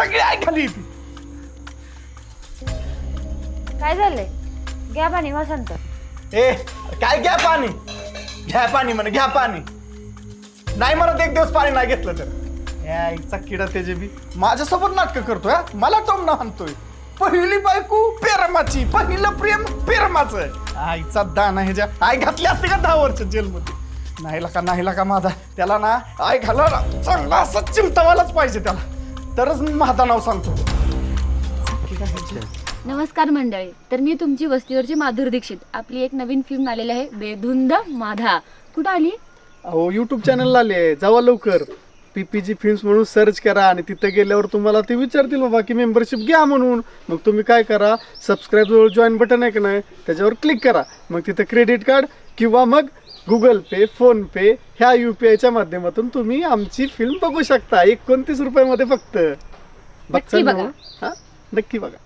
सगळी ऐकाली ती काय झालंय? घ्या पाणी वसंत. ए काय घ्या पाणी? घ्या पाणी म्हणे घ्या पाणी. नाही म्हणत एक दिवस पाणी नाही घेतलं तर. या आईचा किडा त्याचे बी. माझ्यासोबत नाटक करतोय हा? मला टोमना आणतोय पहिली बायको पेरमाची पहिलं प्रेम पेरमाचं. आईचा दाना ह्याच्या आई घातली असते का दहा वर्ष जेलमध्ये? नाही का नाही का माझा? त्याला ना आई घाला ना चांगला असं चिमटावालाच पाहिजे त्याला. तरच माझं नाव सांगतो. नमस्कार मंडळी तर मी तुमची वस्तीवरची माधुर दीक्षित. आपली एक नवीन फिल्म आलेली आहे बेधुंद माधा. कुठं आली? अहो युट्यूब चॅनलला आले जावा लवकर. पीपीजी फिल्म्स म्हणून सर्च करा आणि तिथं गेल्यावर तुम्हाला ते विचारतील बाबा की मेंबरशिप घ्या म्हणून. मग तुम्ही काय करा सबस्क्राईब जवळ जॉईन बटन आहे का नाही त्याच्यावर क्लिक करा. मग तिथं क्रेडिट कार्ड किंवा मग गुगल पे फोनपे ह्या यू पी आयच्या माध्यमातून तुम्ही आमची फिल्म बघू शकता. एकोणतीस रुपयामध्ये फक्त. ना बघा. हा? नक्की बघा.